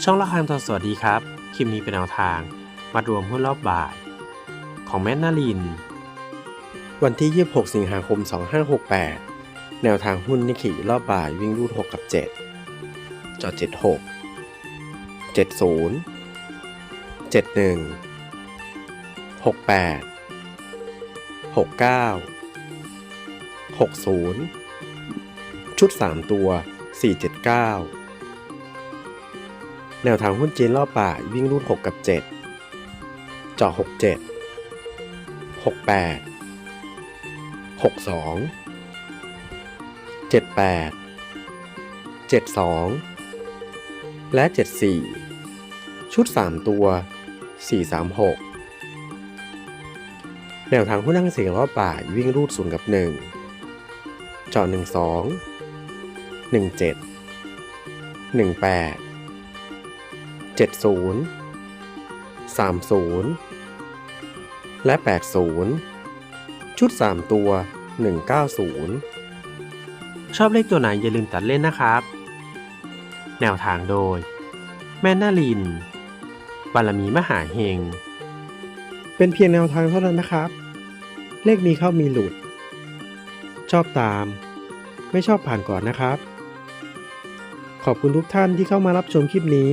ช่องละครทองสวัสดีครับ คลิปนี้เป็นแนวทาง มารวมหุ้นรอบบ่าย ของแมทนาลิน วันที่ 26 สิงหาคม 2568 แนวทางหุ้นนิกขี่รอบบ่ายวิ่งรูด 6 กับ 7 จอ76 70 71 68 69 60 ชุด 3 ตัว 479 แนวทางหุ้นจีนรอบบ่ายวิ่งรูด6กับ 7 เจาะ67 68 62 78 72 และ 74 ชุด 3 ตัว 436 แนวทางหุ้นนั่งเสียงรอบบ่ายวิ่งรูด 0 กับ 1 เจาะ 12 17 18 70 30 และ 80 ชุด 3 ตัว 190 ชอบเลขตัวไหนอย่าลืมตัดเล่นนะครับ แนวทางโดย แม่นาลิน บารมีมหาเฮง เป็นเพียงแนวทางเท่านั้นนะครับ เลขมีเข้ามีหลุด ชอบตาม ไม่ชอบผ่านก่อนนะครับขอบคุณทุกท่านที่เข้ามารับชมคลิปนี้